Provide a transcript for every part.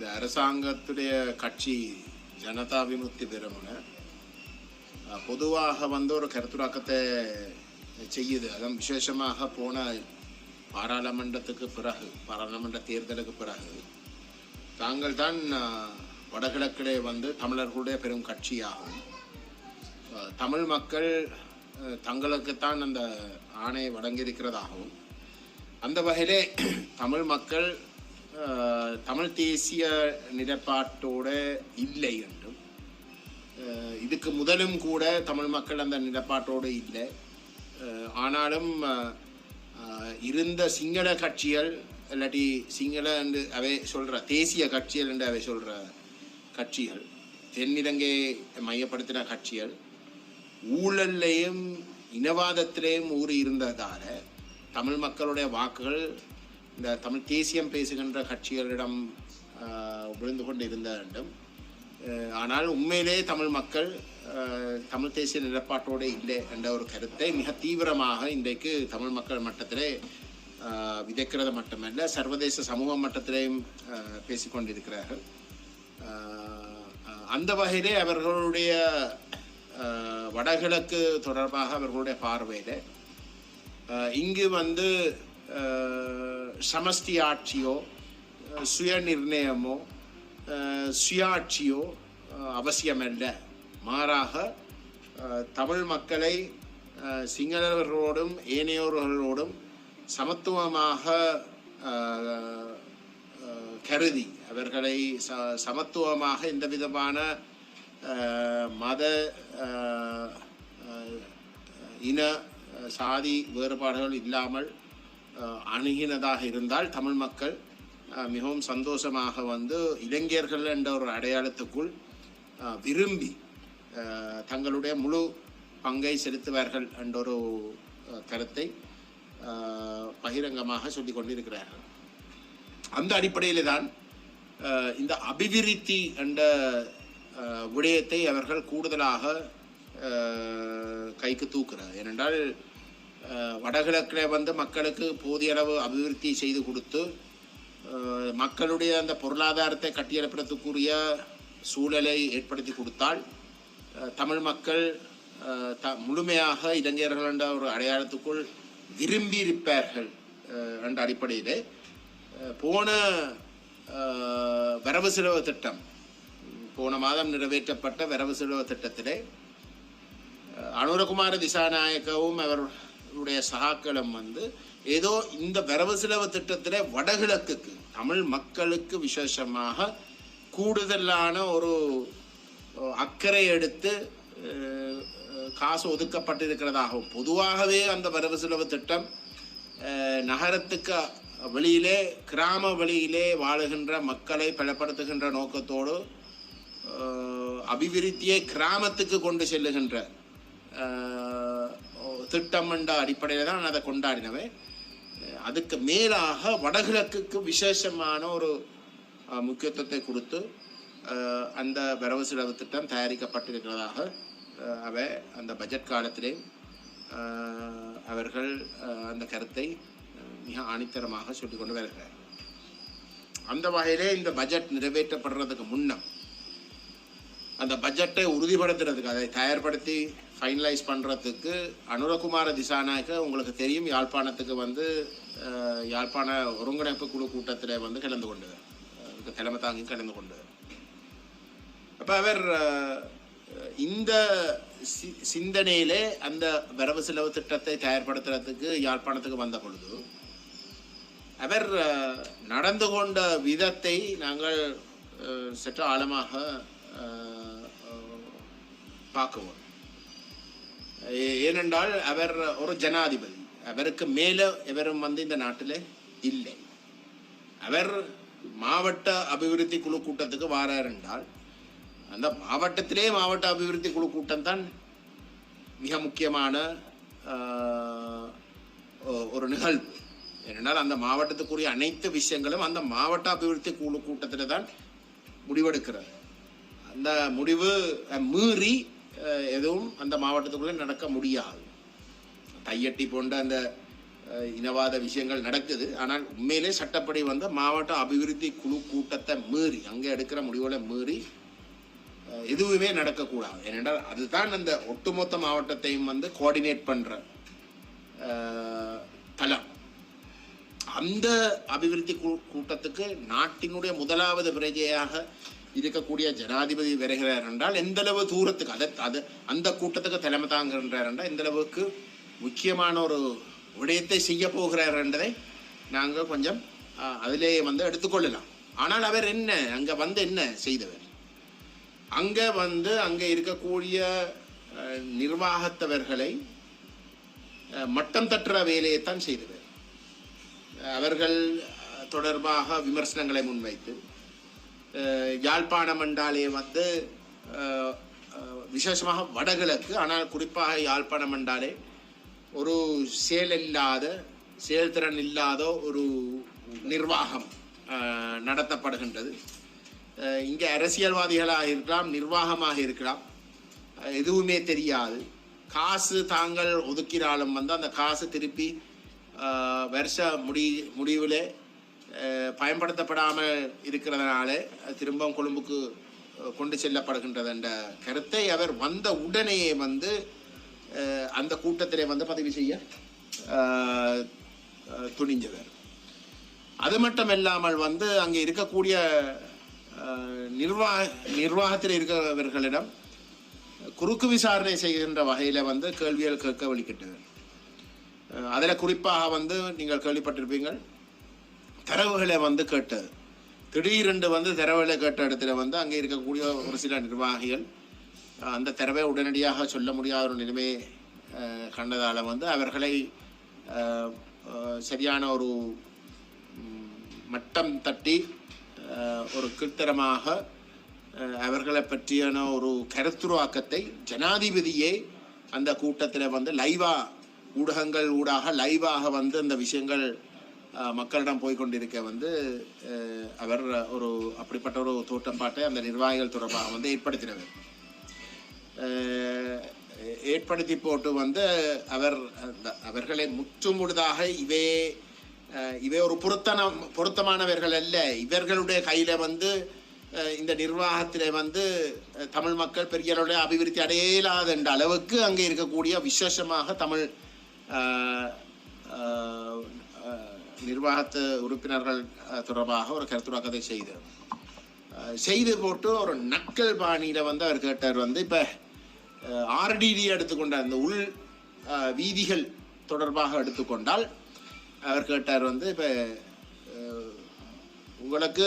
இந்த அரசாங்கத்துடைய கட்சி ஜனதா விமுக்தி பெருமுன பொதுவாக வந்து ஒரு கருத்துராக்கத்தை செய்யுது. அதான் விசேஷமாக போன பாராளுமன்றத்துக்கு பிறகு பாராளுமன்ற தேர்தலுக்கு பிறகு தாங்கள் தான் வடகிழக்கிலே வந்து தமிழர்களுடைய பெரும் கட்சியாகும். தமிழ் மக்கள் தங்களுக்குத்தான் அந்த ஆணையை வழங்கியிருக்கிறதாகவும் அந்த வகையிலே தமிழ் மக்கள் தமிழ் தேசிய நிலப்பாட்டோட இல்லை என்றும் இதுக்கு முதலும் கூட தமிழ் மக்கள் அந்த நிலப்பாட்டோடு இல்லை. ஆனாலும் இருந்த சிங்கள கட்சிகள் இல்லாட்டி சிங்கள என்று அவை சொல்கிற தேசிய கட்சிகள் என்று அவை சொல்கிற கட்சிகள் தென்னிலங்கை மையப்படுத்தின கட்சிகள் ஊழல்லையும் இனவாதத்திலேயும் ஊறி இருந்ததால் தமிழ் மக்களுடைய வாக்குகள் இந்த தமிழ் தேசியம் பேசுகின்ற கட்சிகளிடம் விழுந்து கொண்டு இருந்த வேண்டும் ஆனால் உண்மையிலே தமிழ் மக்கள் தமிழ் தேசிய நிலப்பாட்டோடு இல்லை என்ற ஒரு கருத்தை மிக தீவிரமாக இன்றைக்கு தமிழ் மக்கள் மட்டத்திலே விதைக்கிறது மட்டுமல்ல சர்வதேச சமூக மட்டத்திலேயும் பேசிக்கொண்டிருக்கிறார்கள் அந்த வகையிலே அவர்களுடைய வடகிழக்கு தொடர்பாக அவர்களுடைய பார்வையில் இங்கு வந்து சமஷ்டி ஆட்சியோ சுய நிர்ணயமோ சுயாட்சியோ அவசியமல்ல மாறாக தமிழ் மக்களை சிங்களவர்களோடும் ஏனையோர்களோடும் சமத்துவமாக கருதி அவர்களை ச சமத்துவமாக எந்த விதமான மத இன சாதி வேறுபாடுகள் இல்லாமல் அணுகினதாக இருந்தால் தமிழ் மக்கள் மிகவும் சந்தோஷமாக வந்து இளைஞர்கள் என்ற ஒரு அடையாளத்துக்குள் விரும்பி தங்களுடைய முழு பங்கை செலுத்துவார்கள் என்ற ஒரு கருத்தை பகிரங்கமாக சொல்லி கொண்டிருக்கிறார்கள். அந்த அடிப்படையில் தான் இந்த அபிவிருத்தி என்ற விடயத்தை அவர்கள் கூடுதலாக கைக்கு தூக்குறார். ஏனென்றால் வடகிழக்கில் வந்து மக்களுக்கு போதிய அளவு அபிவிருத்தி செய்து கொடுத்து மக்களுடைய அந்த பொருளாதாரத்தை கட்டியெழுப்புறதுக்குரிய சூழலை ஏற்படுத்தி கொடுத்தால் தமிழ் மக்கள் த முழுமையாக இளைஞர்கள் என்ற ஒரு அடையாளத்துக்குள் விரும்பி இருப்பார்கள் என்ற அடிப்படையிலே. போன வரவு செலவு திட்டம் போன மாதம் நிறைவேற்றப்பட்ட வரவு செலவு திட்டத்திலே அனுரகுமார திசாநாயக்கவும் உடைய சகாக்களும் வந்து ஏதோ இந்த வரவு செலவு திட்டத்தில் வடகிழக்குக்கு தமிழ் மக்களுக்கு விசேஷமாக கூடுதலான ஒரு அக்கறை எடுத்து காசு ஒதுக்கப்பட்டிருக்கிறதாகவும் பொதுவாகவே அந்த வரவு செலவு திட்டம் நகரத்துக்கு வெளியிலே கிராம வழியிலே வாழுகின்ற மக்களை பலப்படுத்துகின்ற நோக்கத்தோடு அபிவிருத்தியை கிராமத்துக்கு கொண்டு செல்லுகின்ற திட்டம் என்ற அடிப்படையில் தான் அதை கொண்டாடினவை அதுக்கு மேலாக வடகிழக்குக்கு விசேஷமான ஒரு முக்கியத்துவத்தை கொடுத்து அந்த வரவு செலவு திட்டம் தயாரிக்கப்பட்டிருக்கிறதாக அவை அந்த பட்ஜெட் காலத்திலே அவர்கள் அந்த கருத்தை மிக ஆணித்தரமாக சொல்லிக்கொண்டு வருகிறார் அந்த வகையிலே இந்த பட்ஜெட் நிறைவேற்றப்படுறதுக்கு முன்னம் அந்த பட்ஜெட்டை உறுதிப்படுத்துறதுக்கு அதை தயார்படுத்தி ஃபைனலைஸ் பண்ணுறதுக்கு அனுரகுமார திசானாக்க உங்களுக்கு தெரியும் யாழ்ப்பாணத்துக்கு வந்து யாழ்ப்பாண ஒருங்கிணைப்பு குழு கூட்டத்தில் வந்து கலந்து கொண்டது அதுக்கு தலைமை தாங்கி கலந்து கொண்டது அப்போ அவர் இந்த சி சிந்தனையிலே அந்த வரவு செலவு திட்டத்தை தயார்படுத்துறதுக்கு யாழ்ப்பாணத்துக்கு வந்த பொழுது அவர் நடந்து கொண்ட விதத்தை நாங்கள் சற்று ஆழமாக பார்க்குவோம். ஏனென்றால் அவர் ஒரு ஜனாதிபதி. அவருக்கு மேலே எவரும் வந்து இந்த நாட்டில் இல்லை. அவர் மாவட்ட அபிவிருத்தி குழு கூட்டத்துக்கு வாரார் என்றால் அந்த மாவட்டத்திலே மாவட்ட அபிவிருத்தி குழு கூட்டம் தான் மிக முக்கியமான ஒரு நிகழ்வு. ஏனென்றால் அந்த மாவட்டத்துக்குரிய அனைத்து விஷயங்களும் அந்த மாவட்ட அபிவிருத்தி குழு கூட்டத்தில் தான் முடிவெடுக்கிறது. அந்த முடிவு மீறி எதுவும் அந்த மாவட்டத்துக்குள்ளே நடக்க முடியாது. தையட்டி போன்ற அந்த இனவாத விஷயங்கள் நடக்குது. ஆனால் உண்மையிலே சட்டப்படி வந்த மாவட்ட அபிவிருத்தி குழு கூட்டத்தை மீறி அங்கே எடுக்கிற முடிவுகளை மீறி எதுவுமே நடக்கக்கூடாது. ஏனென்றால் அதுதான் அந்த ஒட்டுமொத்த மாவட்டத்தையும் வந்து கோஆர்டினேட் பண்ணுற தளம். அந்த அபிவிருத்தி கூட்டத்துக்கு நாட்டினுடைய முதலாவது பிரஜையாக இருக்கக்கூடிய ஜனாதிபதி வருகிறார் என்றால் எந்தளவு தூரத்துக்கு அதை அது அந்த கூட்டத்துக்கு தலைமை தாங்குகின்றார் என்றால் எந்தளவுக்கு முக்கியமான ஒரு விடயத்தை செய்ய போகிறார் என்றதை நாங்கள் கொஞ்சம் அதிலேயே வந்து எடுத்துக்கொள்ளலாம். ஆனால் அவர் என்ன அங்கே வந்து என்ன செய்தவர்? அங்கே வந்து அங்கே இருக்கக்கூடிய நிர்வாகத்தவர்களை மட்டம் தட்டுற வேலையைத்தான் செய்தவர். அவர்கள் தொடர்பாக விமர்சனங்களை முன்வைத்து யாழ்ப்பாணம் என்றாலே வந்து விசேஷமாக வடகிழக்கு ஆனால் குறிப்பாக யாழ்ப்பாணம் என்றாலே ஒரு செயலில்லாத செயல்திறன் இல்லாத ஒரு நிர்வாகம் நடத்தப்படுகின்றது. இங்கே அரசியல்வாதிகளாக இருக்கலாம் நிர்வாகமாக இருக்கலாம் எதுவுமே தெரியாது. காசு தாங்கள் ஒதுக்கினாலும் வந்து அந்த காசு திருப்பி வருஷ முடி முடிவில் பயன்படுத்தப்படாமல் இருக்கிறதுனால திரும்பவும் கொழும்புக்கு கொண்டு செல்லப்படுகின்றது என்ற கருத்தை அவர் வந்த உடனேயே வந்து அந்த கூட்டத்திலே வந்து பதிவு செய்ய துணிஞ்சவர் அது மட்டும் இல்லாமல் வந்து அங்கே இருக்கக்கூடிய நிர்வாக நிர்வாகத்தில் இருக்கிறவர்களிடம் குறுக்கு விசாரணை செய்கின்ற வகையில் வந்து கேள்விகள் கேட்க வழிகிட்டவர் அதில் குறிப்பாக வந்து நீங்கள் கேள்விப்பட்டிருப்பீங்கள் தரவுகளை வந்து கேட்டது. திடீரென்று வந்து தரவுகளை கேட்ட இடத்துல வந்து அங்கே இருக்கக்கூடிய ஒரு சில நிர்வாகிகள் அந்த தரவை உடனடியாக சொல்ல முடியாத ஒரு நிலைமையை கண்டதால் வந்து அவர்களை சரியான ஒரு மட்டம் தட்டி ஒரு கீழ்த்தரமாக அவர்களை பற்றியான ஒரு கருத்துருவாக்கத்தை ஜனாதிபதியே அந்த கூட்டத்தில் வந்து லைவாக ஊடகங்கள் ஊடாக லைவாக வந்து அந்த விஷயங்கள் மக்களிடம் போய்கொண்டிருக்க வந்து அவர் ஒரு அப்படிப்பட்ட ஒரு தோட்டம்பாட்டை அந்த நிர்வாகிகள் தொடர்பாக வந்து ஏற்படுத்தினவர். ஏற்படுத்தி போட்டு வந்து அவர் அந்த- அவர்களை முற்றுமுழுதாக இவே இவை ஒரு பொருத்தன பொருத்தமானவர்கள் அல்ல. இவர்களுடைய கையில் வந்து இந்த நிர்வாகத்திலே வந்து தமிழ் மக்கள் பெரிய அளவுல அபிவிருத்தி அடையலாத என்ற அளவுக்கு அங்கே இருக்கக்கூடிய விசேஷமாக தமிழ் நிர்வாகத்து உறுப்பினர்கள் தொடர்பாக ஒரு கருத்துராக்கத்தை செய்தார் செய்து போட்டு ஒரு நக்கல் பாணியில் வந்து அவர் கேட்டார் வந்து இப்போ ஆர்டிடி எடுத்துக்கொண்ட அந்த உள் வீதிகள் தொடர்பாக எடுத்துக்கொண்டால் அவர் கேட்டார் வந்து இப்போ உங்களுக்கு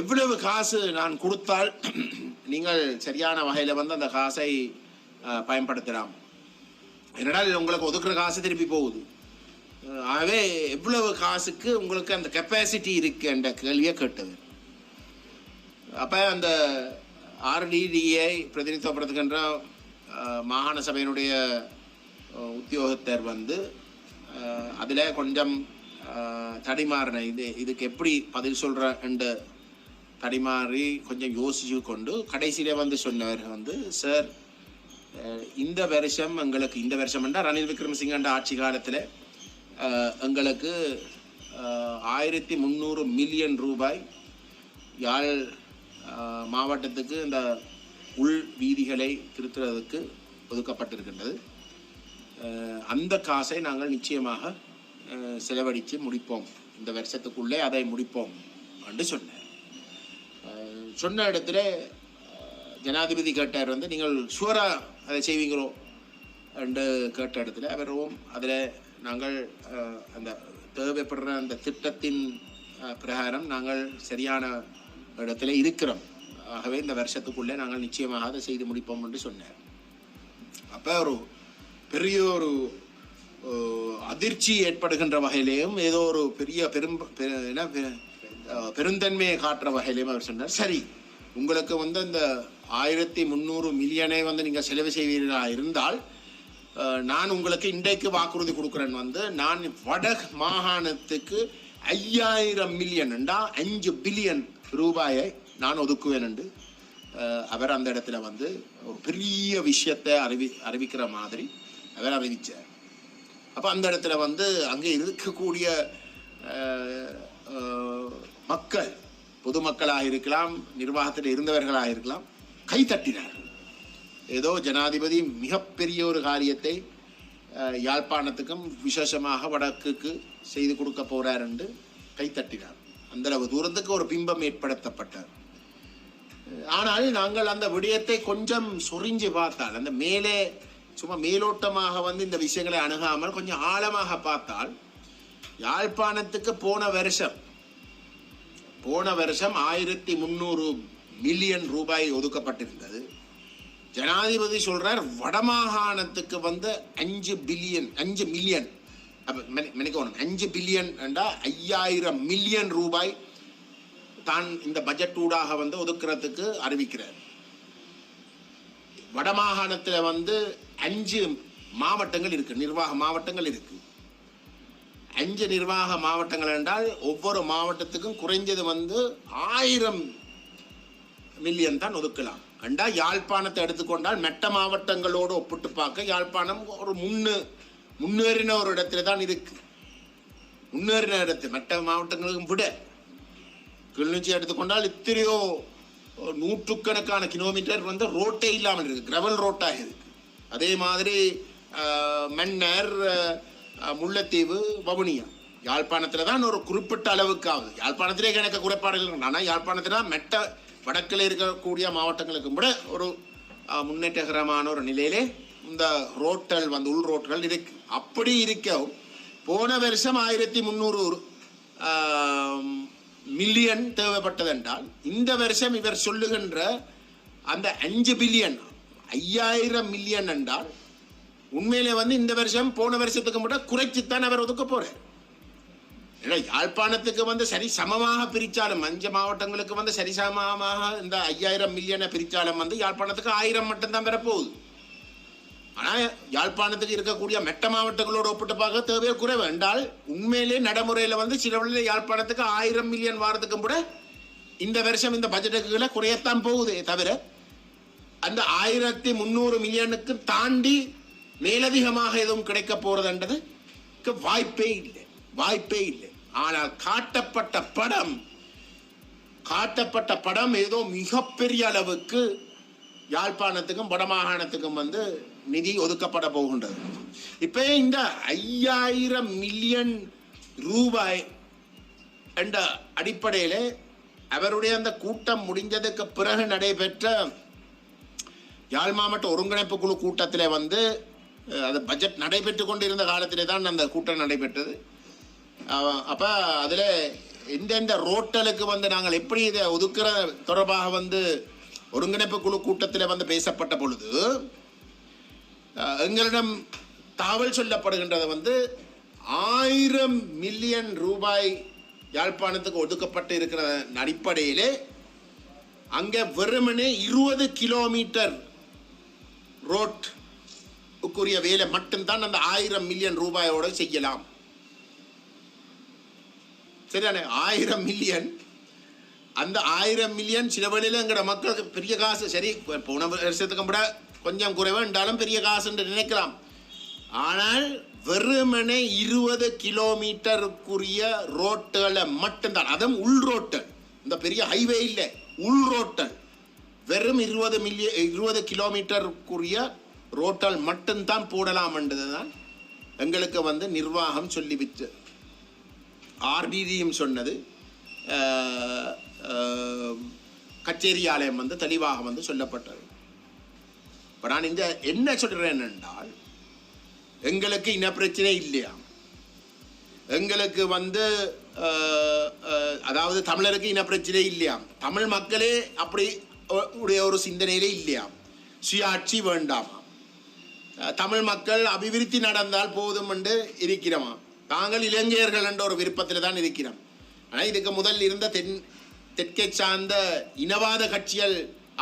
எவ்வளவு காசு நான் கொடுத்தால் நீங்கள் சரியான வகையில் வந்து அந்த காசை பயன்படுத்தலாம். என்னடா உங்களுக்கு ஒதுக்குற காசு திருப்பி போகுது. ஆகவே எவ்வளவு காசுக்கு உங்களுக்கு அந்த கெப்பாசிட்டி இருக்கு என்ற கேள்வியை கேட்டது அப்போ அந்த ஆர்டிடிஐ பிரதிநிதித்துவப்படுத்துகின்ற மாகாண சபையினுடைய உத்தியோகத்தர் வந்து அதில் கொஞ்சம் தடிமாறின இது இதுக்கு எப்படி பதில் சொல்கிற என்று தடிமாறி கொஞ்சம் யோசிச்சு கொண்டு கடைசியில் வந்து சொன்னவர் வந்து சார் இந்த வருஷம் எங்களுக்கு இந்த வருஷம் என்றால் ரணில் விக்ரமசிங்கன்ற ஆட்சி காலத்தில் எங்களுக்கு ஆயிரத்தி முந்நூறு மில்லியன் ரூபாய் யாழ் மாவட்டத்துக்கு இந்த உள் வீதிகளை திருத்துறதுக்கு ஒதுக்கப்பட்டிருக்கின்றது. அந்த காசை நாங்கள் நிச்சயமாக செலவழித்து முடிப்போம். இந்த வருஷத்துக்குள்ளே அதை முடிப்போம் என்று சொன்னேன் சொன்ன இடத்துல ஜனாதிபதி கேட்டார் வந்து நீங்கள் ஷுவரா அதை செய்வீங்களோ? என்று கேட்ட இடத்துல அவரும் அதில் நாங்கள் அந்த தேவைப்படுற அந்த திட்டத்தின் பிரகாரம் நாங்கள் சரியான இடத்துல இருக்கிறோம். ஆகவே இந்த வருஷத்துக்குள்ளே நாங்கள் நிச்சயமாக அதை செய்து முடிப்போம் என்று சொன்னார். அப்போ ஒரு பெரிய ஒரு அதிர்ச்சி ஏற்படுகின்ற வகையிலேயும் ஏதோ ஒரு பெரிய பெரும் என்ன பெருந்தன்மையை காட்டுற வகையிலையும் அவர் சொன்னார். சரி உங்களுக்கு வந்து அந்த ஆயிரத்தி முந்நூறு மில்லியனை வந்து நீங்கள் செலவு செய்வீர்களா? இருந்தால் நான் உங்களுக்கு இன்றைக்கு வாக்குறுதி கொடுக்குறேன் வந்து நான் வட மாகாணத்துக்கு ஐயாயிரம் மில்லியன் அஞ்சு பில்லியன் ரூபாயை நான் ஒதுக்குவேன் அவர் அந்த இடத்துல வந்து ஒரு பெரிய விஷயத்தை அறிவி அறிவிக்கிற மாதிரி அவர் அறிவித்தார் அப்போ அந்த இடத்துல வந்து அங்கே இருக்கக்கூடிய மக்கள் பொதுமக்களாக இருக்கலாம் நிர்வாகத்தில் இருந்தவர்களாக இருக்கலாம் கைத்தட்டினார்கள் ஏதோ ஜனாதிபதி மிகப்பெரிய ஒரு காரியத்தை யாழ்ப்பாணத்துக்கும் விசேஷமாக வடக்குக்கு செய்து கொடுக்க போகிறார் என்று கைத்தட்டினார் அந்தளவு தூரத்துக்கு ஒரு பிம்பம் ஏற்படுத்தப்பட்டார். ஆனால் நாங்கள் அந்த விடயத்தை கொஞ்சம் சொரிஞ்சு பார்த்தால் அந்த மேலே சும்மா மேலோட்டமாக வந்து இந்த விஷயங்களை அணுகாமல் கொஞ்சம் ஆழமாக பார்த்தால் யாழ்ப்பாணத்துக்கு போன வருஷம் போன வருஷம் ஆயிரத்தி முந்நூறு மில்லியன் ரூபாய் ஒதுக்கப்பட்டிருந்தது. ஜனாதிபதி சொல்றார் வடமாகாணத்துக்கு வந்து அஞ்சு பில்லியன் அஞ்சு மில்லியன். அப்போ மென- அஞ்சு பில்லியன் என்றா ஐயாயிரம் மில்லியன் ரூபாய் தான் இந்த பட்ஜெட் ஊடாக வந்து ஒதுக்குறதுக்கு அறிவிக்கிறார். வடமாகாணத்தில் வந்து அஞ்சு மாவட்டங்கள் இருக்கு நிர்வாக மாவட்டங்கள் இருக்கு. அஞ்சு நிர்வாக மாவட்டங்கள் என்றால் ஒவ்வொரு மாவட்டத்துக்கும் குறைஞ்சது வந்து ஆயிரம் மில்லியன் தான் ஒதுக்கலாம். கண்டா யாழ்ப்பாணத்தை எடுத்துக்கொண்டால் மெட்ட மாவட்டங்களோடு ஒப்பிட்டு பார்க்க யாழ்ப்பாணம் ஒரு முன்னு முன்னேறின ஒரு இடத்துல தான் இருக்கு. முன்னேறின இடத்து மெட்ட மாவட்டங்களுக்கும் விட. கிளிநொச்சி எடுத்துக்கொண்டால் இத்தனையோ நூற்றுக்கணக்கான கிலோமீட்டர் வந்து ரோட்டே இல்லாமல் இருக்குது கிரவல் ரோட்டாக இருக்கு. அதே மாதிரி மன்னர் முல்லைத்தீவு வவுனியா. யாழ்ப்பாணத்தில் தான் ஒரு குறிப்பிட்ட அளவுக்கு ஆகுது யாழ்ப்பாணத்திலே கணக்க குறைபாடுகள் ஆனால் யாழ்ப்பாணத்தில் மெட்ட வடக்கில் இருக்கக்கூடிய மாவட்டங்களுக்கும் கூட ஒரு முன்னேற்றகரமான ஒரு நிலையிலே இந்த ரோட்டல் வந்து உள் ரோட்டுகள் இருக்கு. அப்படி இருக்கவும் போன வருஷம் ஆயிரத்தி முந்நூறு மில்லியன் தேவைப்பட்டதென்றால் இந்த வருஷம் இவர் சொல்லுகின்ற அந்த அஞ்சு பில்லியன் ஐயாயிரம் மில்லியன் என்றால் உண்மையிலே வந்து இந்த வருஷம் போன வருஷத்துக்கு மட்டும் குறைச்சித்தான் அவர் ஒதுக்க போகிறார் ஏன்னா யாழ்ப்பாணத்துக்கு வந்து சரி சமமாக பிரித்தாலும் அஞ்சு மாவட்டங்களுக்கு வந்து சரி சமமாக இந்த ஐயாயிரம் மில்லியனை பிரித்தாலும் வந்து யாழ்ப்பாணத்துக்கு ஆயிரம் மட்டும்தான் வரப்போகுது. ஆனால் யாழ்ப்பாணத்துக்கு இருக்கக்கூடிய மெட்ட மாவட்டங்களோடு ஒப்பிட்டு பார்க்க தேவையை குறைவு. என்றால் உண்மையிலே நடைமுறையில் வந்து சில வழியில் யாழ்ப்பாணத்துக்கு ஆயிரம் மில்லியன் வாரத்துக்கும் கூட இந்த வருஷம் இந்த பட்ஜெட்டுக்குள்ள குறையத்தான் போகுதே தவிர அந்த ஆயிரத்தி முந்நூறு மில்லியனுக்கு தாண்டி மேலதிகமாக எதுவும் கிடைக்க போறதுன்றதுக்கு வாய்ப்பே இல்லை. வாய்ப்பே இல்லை. ஆனால் காட்டப்பட்ட படம் காட்டப்பட்ட படம் ஏதோ மிகப்பெரிய அளவுக்கு யாழ்ப்பாணத்துக்கும் வடமாகாணத்துக்கும் வந்து நிதி ஒதுக்கப்பட போகின்றது. இப்போ இந்த ஐயாயிரம் மில்லியன் ரூபாய் என்ற அடிப்படையில் அவருடைய அந்த கூட்டம் முடிஞ்சதுக்கு பிறகு நடைபெற்ற யாழ் மாவட்ட ஒருங்கிணைப்பு குழு கூட்டத்தில் வந்து அது பட்ஜெட் நடைபெற்று கொண்டிருந்த காலத்திலே தான் அந்த கூட்டம் நடைபெற்றது. அப்போ அதில் எந்தெந்த ரோட்டலுக்கு வந்து நாங்கள் எப்படி இதை ஒதுக்குற தொடர்பாக வந்து ஒருங்கிணைப்பு குழு கூட்டத்தில் வந்து பேசப்பட்ட பொழுது எங்களிடம் தகவல் சொல்லப்படுகின்றது வந்து ஆயிரம் மில்லியன் ரூபாய் யாழ்ப்பாணத்துக்கு ஒதுக்கப்பட்டு இருக்கிற அடிப்படையிலே அங்கே வெறுமனே இருபது கிலோமீட்டர் ரோட்டுக்குரிய வேலை மட்டும்தான் அந்த ஆயிரம் மில்லியன் ரூபாயோடு செய்யலாம். சரியான ஆயிரம் மில்லியன் அந்த ஆயிரம் மில்லியன் சில வேளையில எங்களோட மக்களுக்கு பெரிய காசு. சரி போன வருஷத்துக்கு கூட கொஞ்சம் குறைவா இருந்தாலும் பெரிய காசு என்று நினைக்கலாம். ஆனால் வெறுமனே இருபது கிலோமீட்டருக்குரிய ரோட்டுகளை மட்டும்தான். அதுவும் உள் ரோட்டல் இந்த பெரிய ஹைவே இல்லை உள் ரோட்டல் வெறும் இருபது மில்லிய இருபது கிலோமீட்டருக்குரிய ரோட்டல் மட்டும்தான் போடலாம் என்றதுதான் எங்களுக்கு வந்து நிர்வாகம் சொல்லிவிட்டு ஆர்டிடியும் சொன்னது. கச்சேரி ஆலயம் வந்து தெளிவாக வந்து சொல்லப்பட்டது. இப்போ நான் இந்த என்ன சொல்கிறேன் என்றால் எங்களுக்கு இன பிரச்சனை இல்லையா? எங்களுக்கு வந்து அதாவது தமிழருக்கு இன பிரச்சனை இல்லையா? தமிழ் மக்களே அப்படி உடைய ஒரு சிந்தனையிலே இல்லையா? சுயாட்சி வேண்டாமா? தமிழ் மக்கள் அபிவிருத்தி நடந்தால் போதும் என்று இருக்கிறோமா? தாங்கள் இளைஞர்கள் என்ற ஒரு விருப்பத்தில் தான் இருக்கிறோம். ஆனால் இதுக்கு முதல் இருந்த தென் தெற்கை சார்ந்த இனவாத கட்சிகள்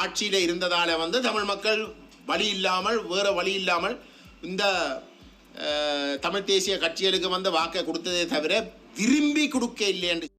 ஆட்சியில் இருந்ததால் வந்து தமிழ் மக்கள் வழி இல்லாமல் வேறு வழி இல்லாமல் இந்த தமிழ் தேசிய கட்சிகளுக்கு வந்து வாக்கை கொடுத்ததே தவிர விரும்பி கொடுக்க இல்லை என்று